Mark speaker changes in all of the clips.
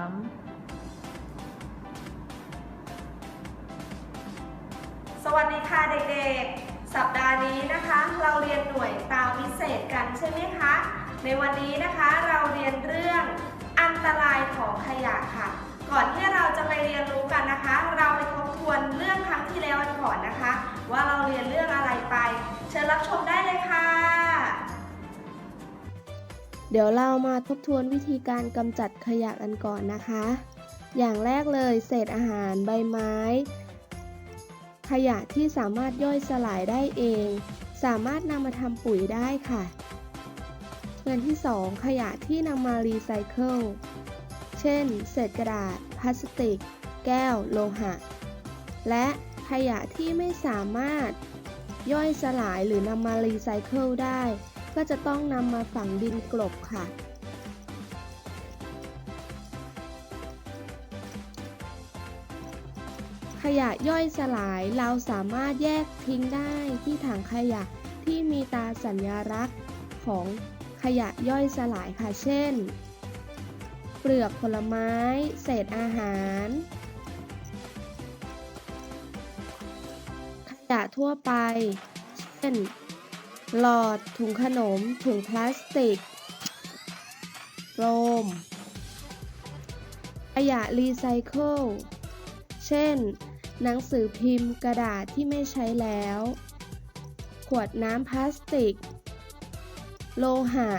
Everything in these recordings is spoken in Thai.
Speaker 1: ามสวัสดีค่ะเด็กๆ สัปดาห์นี้นะคะ เราเรียนหน่วยตาวิเศษกันใช่ไหมคะ ในวันนี้นะคะเราเรียนเรื่องอันตรายของขยะค่ะ ก่อนที่เราจะไปเรียนรู้กันนะคะ เราไปทบทวนเรื่องครั้งที่แล้วกันก่อนนะคะ ว่าเราเรียนเรื่องอะไรไป เชิญรับชมได้
Speaker 2: ดี๋ยวเรามาทบทวนวิธีการกำจัดขยะกันก่อนนะคะ อย่างแรกเลยเศษอาหารใบไม้ ขยะที่สามารถย่อยสลายได้เอง สามารถนำมาทำปุ๋ยได้ค่ะเงินที่ 2 ขยะที่นำมารีไซเคิล เช่น เศษกระดาษ พลาสติก แก้ว โลหะ และขยะที่ไม่สามารถย่อยสลายหรือนำมารีไซเคิลได้ ก็จะต้องนำมาฝังดินกลบค่ะ ขยะย่อยสลายเราสามารถแยกทิ้งได้ที่ถังขยะที่มีตาสัญลักษณ์ของขยะย่อยสลายค่ะ เช่น เปลือกผลไม้ เศษอาหาร ขยะทั่วไป เช่น หลอด ถุงขนม ถุงพลาสติกโฟมขยะรีไซเคิล เช่น หนังสือพิมพ์กระดาษที่ไม่ใช้แล้ว ขวดน้ำพลาสติก โลหะ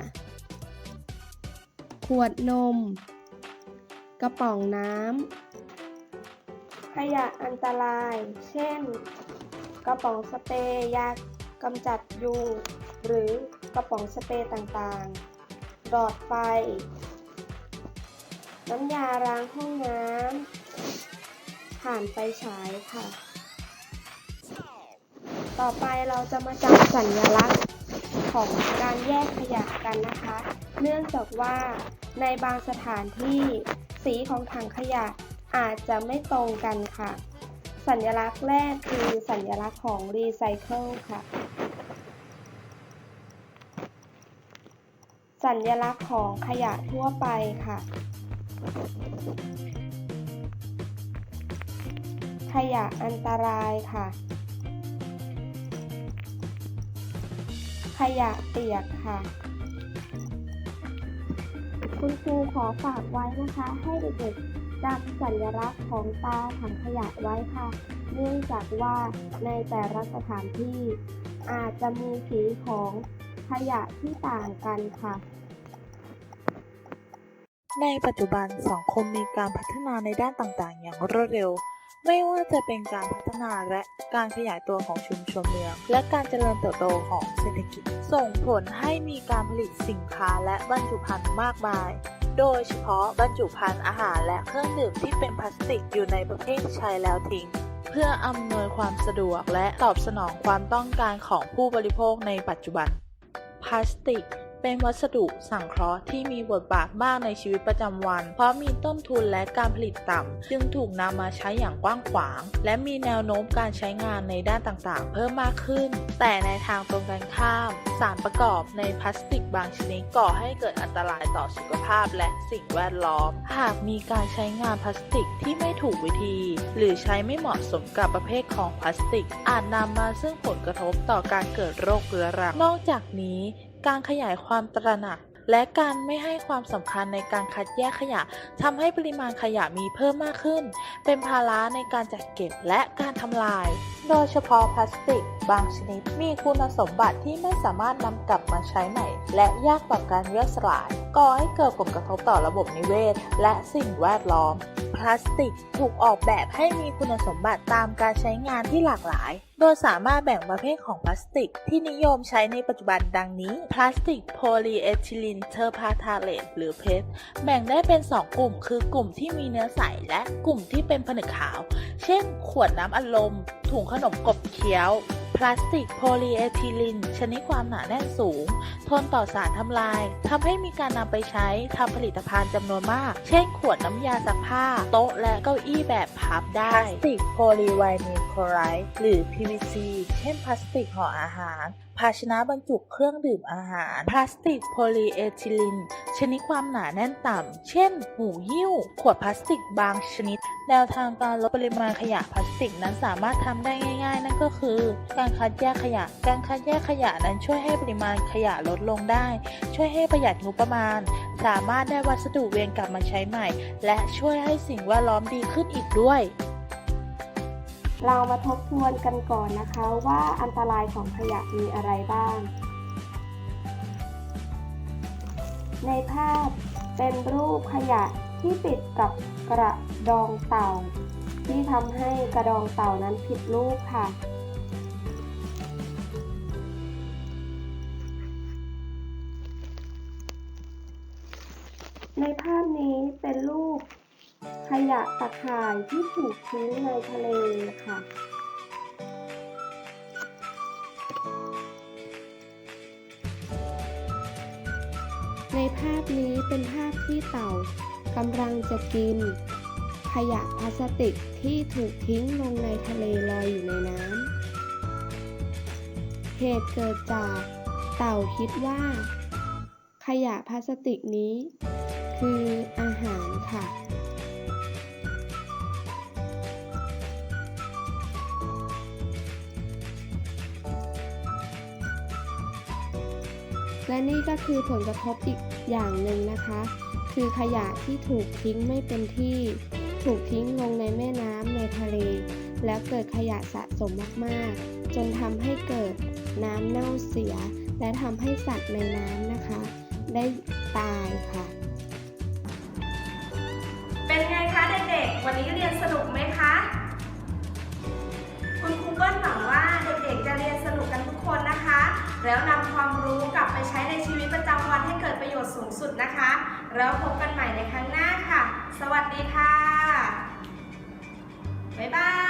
Speaker 2: ขวดนม กระป๋องน้ำ ขยะอันตราย เช่น กระป๋องสเปรย์ยากำจัด ยุงหรือกระป๋องสเปรย์ต่างๆ หลอดไฟ น้ำยาล้างห้องน้ำผ่านไฟฉายค่ะ ต่อไปเราจะมาจำสัญลักษณ์ของการแยกขยะกันนะคะ เนื่องจากว่าในบางสถานที่สีของถังขยะอาจจะไม่ตรงกันค่ะ สัญลักษณ์แรกคือสัญลักษณ์ของรีไซเคิลค่ะ สัญลักษณ์ของขยะทั่วไปค่ะ ขยะอันตรายค่ะ ขยะเปียกค่ะ คุณครูขอฝากไว้นะคะ ให้เด็กๆจำสัญลักษณ์ของตาถังขยะไว้ค่ะ เนื่องจากว่าในแต่ละสถานที่อาจจะมีสีของ ขยะที่ต่างกันค่ะ
Speaker 3: ในปัจจุบันสังคมมีการพัฒนาในด้านต่างๆ อย่างรวดเร็ว ไม่ว่าจะเป็นการพัฒนาและการขยายตัวของชุมชนเมือง และการเจริญเติบโตของเศรษฐกิจ ส่งผลให้มีการผลิตสินค้าและบรรจุภัณฑ์มากมายโดยเฉพาะบรรจุภัณฑ์อาหารและเครื่องดื่มที่เป็นพลาสติกอยู่ในประเภทใช้แล้วทิ้ง เพื่ออำนวยความสะดวกและตอบสนองความต้องการของผู้บริโภคในปัจจุบัน พลาสติก เป็นวัสดุสังเคราะห์ที่มีบทบาทมากในชีวิตประจำวัน เพราะมีต้นทุนและการผลิตต่ำ จึงถูกนำมาใช้อย่างกว้างขวาง และมีแนวโน้มการใช้งานในด้านต่างๆ เพิ่มมากขึ้น แต่ในทางตรงกันข้าม สารประกอบในพลาสติกบางชนิดก่อให้เกิดอันตรายต่อสุขภาพและสิ่งแวดล้อม หากมีการใช้งานพลาสติกที่ไม่ถูกวิธี หรือใช้ไม่เหมาะสมกับประเภทของพลาสติก อาจนำมาซึ่งผลกระทบต่อการเกิดโรคเรื้อรัง นอกจากนี้ การขยายความตระหนัก และการไม่ให้ความสำคัญในการคัดแยกขยะทำให้ปริมาณขยะมีเพิ่มมากขึ้น เป็นภาระในการจัดเก็บและการทำลาย โดยเฉพาะพลาสติก บางชนิดมีคุณสมบัติที่ไม่สามารถนำกลับมาใช้ใหม่ และยากต่อการย่อยสลาย ก่อให้เกิดผลกระทบต่อระบบนิเวศ และสิ่งแวดล้อม พลาสติกถูกออกแบบให้มีคุณสมบัติตามการใช้งานที่หลากหลายโดยสามารถแบ่งประเภทของพลาสติก ที่นิยมใช้ในปัจจุบันดังนี้ พลาสติกโพลีเอทิลีนเทอร์พาทาเลตหรือเพชแบ่งได้เป็น 2 กลุ่ม คือกลุ่มที่มีเนื้อใส และกลุ่มที่เป็นผนึกขาว เช่น ขวดน้ำอัดลม ถุงขนมกบเคี้ยว พลาสติกโพลีเอทิลีนชนิดความหนาแน่นสูง ทนต่อสารทำลายทำให้มีการนำไปใช้ทำผลิตภัณฑ์จำนวนมาก เช่น ขวดน้ำยาซักผ้า โต๊ะและเก้าอี้แบบพับได้ พลาสติกโพลีไวนิลคลอไรด์หรือ PVC เช่นพลาสติกห่ออาหาร ภาชนะบรรจุเครื่องดื่มอาหาร พลาสติกโพลีเอทิลีนชนิดความหนาแน่นต่ำ เช่น หูหิ้ว ขวดพลาสติกบางชนิด แนวทางการลดปริมาณขยะพลาสติกนั้นสามารถทำได้ง่าย ๆ นั่นก็คือ การคัดแยกขยะ การคัดแยกขยะนั้นช่วยให้ปริมาณขยะลดลงได้ ช่วยให้ประหยัดงบประมาณ สามารถได้วัสดุเวียนกลับมาใช้ใหม่ และช่วยให้สิ่งแวดล้อมดีขึ้นอีกด้วย
Speaker 2: เรามาทบทวนกันก่อนนะคะว่าอันตรายของขยะมีอะไรบ้าง ในภาพเป็นรูปขยะที่ติดกับกระดองเต่า ที่ทำให้กระดองเต่านั้นผิดรูปค่ะ ในภาพนี้เป็นรูป ขยะตะข่ายที่ถูกทิ้งในทะเลค่ะ ในภาพนี้เป็นภาพที่เต่ากำลังจะกิน ขยะพลาสติกที่ถูกทิ้งลงในทะเลลอยอยู่ในน้ำ เหตุเกิดจากเต่าคิดว่า ขยะพลาสติกนี้ คืออาหารค่ะ และนี่ก็คือผลกระทบอีกอย่างหนึ่งนะคะ คือขยะที่ถูกทิ้งไม่เป็นที่ ถูกทิ้งลงในแม่น้ำในทะเล แล้วเกิดขยะสะสมมากๆ จนทำให้เกิดน้ำเน่าเสีย และทำให้สัตว์ในน้ำนะคะ ได้ตายค่ะ
Speaker 1: เป็นไงคะเด็กๆ วันนี้เรียนส ช้ในชีวิตประจำวันให้เกิดประโยชน์สูงสุดนะคะ แล้วพบกันใหม่ในครั้งหน้าค่ะ สวัสดีค่ะ บ๊ายบา